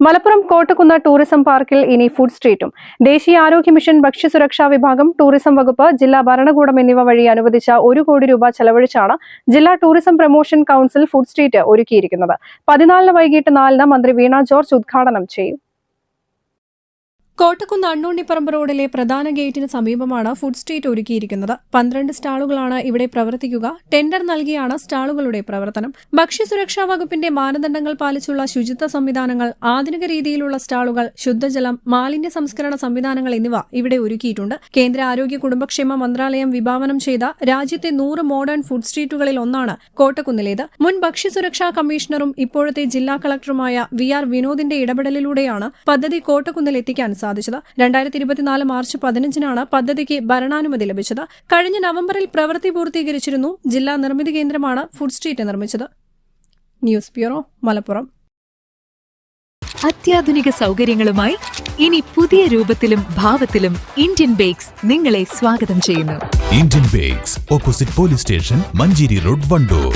Malappuram Kottakkunnu tourism പാർക്കിൽ ഇനി food സ്ട്രീറ്റും ദേശീയ ആരോഗ്യ മിഷൻ ഭക്ഷ്യസുരക്ഷാ വിഭാഗം ടൂറിസം വകുപ്പ് ജില്ലാ ഭരണകൂടം എന്നിവ വഴി അനുവദിച്ച ഒരു കോടി രൂപ ചെലവഴിച്ചാണ് ജില്ലാ tourism promotion council food street ഒരുക്കിയിരിക്കുന്നത്. പതിനാലിന് വൈകിട്ട് നാലിന് മന്ത്രി വീണ ജോർജ് ഉദ്ഘാടനം ചെയ്യും. കോട്ടക്കുന്ന് അണ്ണോണ്ടിപ്പറമ്പ് റോഡിലെ പ്രധാന ഗേറ്റിന് സമീപമാണ് ഫുഡ് സ്ട്രീറ്റ് ഒരുക്കിയിരിക്കുന്നത്. പന്ത്രണ്ട് സ്റ്റാളുകളാണ് ഇവിടെ പ്രവർത്തിക്കുക. ടെൻഡർ നൽകിയാണ് സ്റ്റാളുകളുടെ പ്രവർത്തനം. ഭക്ഷ്യസുരക്ഷാ വകുപ്പിന്റെ മാനദണ്ഡങ്ങൾ പാലിച്ചുള്ള ശുചിത്വ സംവിധാനങ്ങൾ ആധുനിക രീതിയിലുള്ള സ്റ്റാളുകൾ ശുദ്ധജലം മാലിന്യ സംസ്കരണ സംവിധാനങ്ങൾ എന്നിവ ഇവിടെ ഒരുക്കിയിട്ടുണ്ട്. കേന്ദ്ര ആരോഗ്യ കുടുംബക്ഷേമ മന്ത്രാലയം വിഭാവനം ചെയ്ത രാജ്യത്തെ നൂറ് മോഡേൺ ഫുഡ് സ്ട്രീറ്റുകളിൽ ഒന്നാണ് കോട്ടക്കുന്നിലേത്. മുൻ ഭക്ഷ്യസുരക്ഷാ കമ്മീഷണറും ഇപ്പോഴത്തെ ജില്ലാ കളക്ടറുമായ വി ആർ വിനോദിന്റെ ഇടപെടലിലൂടെയാണ് പദ്ധതി കോട്ടക്കുന്നിൽ എത്തിക്കാൻ സാധിച്ചത്. രണ്ടായിരത്തി ഇരുപത്തിനാല് മാർച്ച് പതിനഞ്ചിനാണ് പദ്ധതിക്ക് ഭരണാനുമതി ലഭിച്ചത്. കഴിഞ്ഞ നവംബറിൽ പ്രവൃത്തി പൂർത്തീകരിച്ചിരുന്നു. ജില്ലാ നിർമ്മിതി കേന്ദ്രമാണ് ഫുഡ് സ്ട്രീറ്റ് നിർമ്മിച്ചത്. News bureau Malappuram. അത്യാധുനിക സൗകര്യങ്ങളുമായി ഇനി പുതിയ രൂപത്തിലും ഭാവത്തിലും ഇന്ത്യൻ ബേക്സ് നിങ്ങളെ സ്വാഗതം ചെയ്യുന്നു. Indian bakes opposite police station Manjeri road Wandoor.